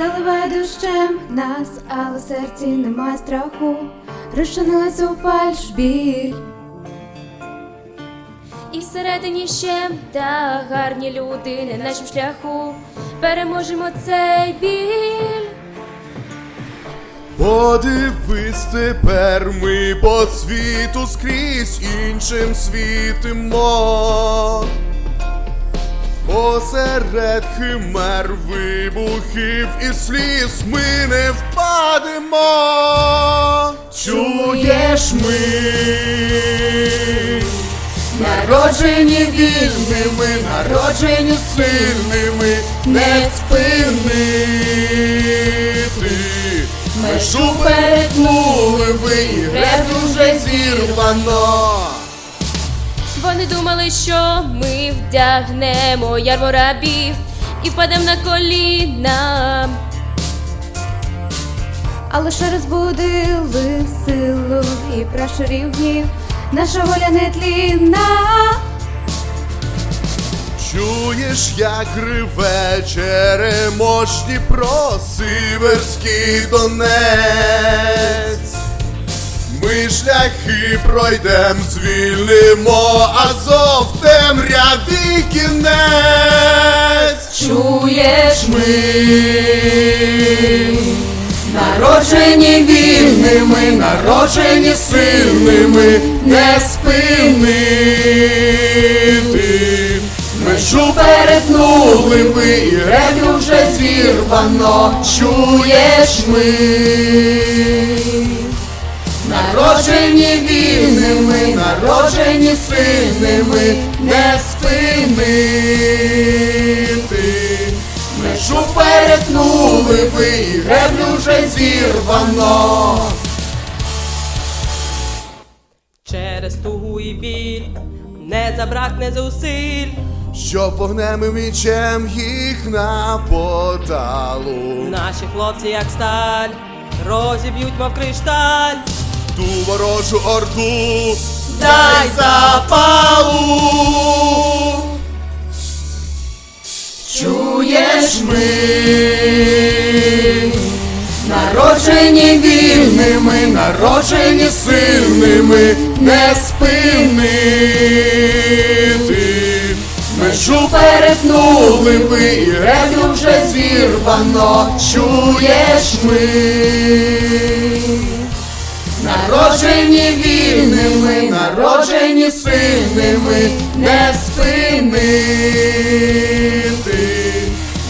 заливає дощем нас, але в серці нема страху, розчинилась у фальш біль. І всередині ще та гарні люди на нашому шляху переможемо цей біль. Подивись тепер ми по світу скрізь іншим світимо. Посеред химер вибухів і сліз ми не впадемо. Чуєш ми, народжені вільними, народжені сильними, не спинити. Межу перетнули ви, і уже зірвано. Вони думали, що ми вдягнемо ярмо рабів і впадемо на коліна. А лише розбудили силу і пращурів гнів, наша воля не тлінна. Чуєш, як реве черемош Дніпро, Сиверський Донець. Ми шляхи пройдем, звільнимо Азов темряві кінець. Чуєш ми народжені вільними, народжені сильними, не спинити. Межу перетнули ви, і ревню вже зірвано, чуєш ми. Народжені вільними, народжені сильними, не спинити. Межу перетнули ви, і греблю вже зірвано. Через тугу і біль не забракне зусиль. Щоб вогнем і мічем їх на поталу. Наші хлопці, як сталь, розіб'ють, мов кришталь. Ту ворожу орду дай запалу. Чуєш ми, народжені вільними, народжені сильними, не спинити. Межу перетнули ви, і ревню вже зірвано, чуєш ми. Народжені вільними, народжені сильними, не спинити.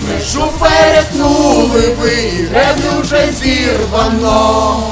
Межу перетнули ви, греблю вже зірвано.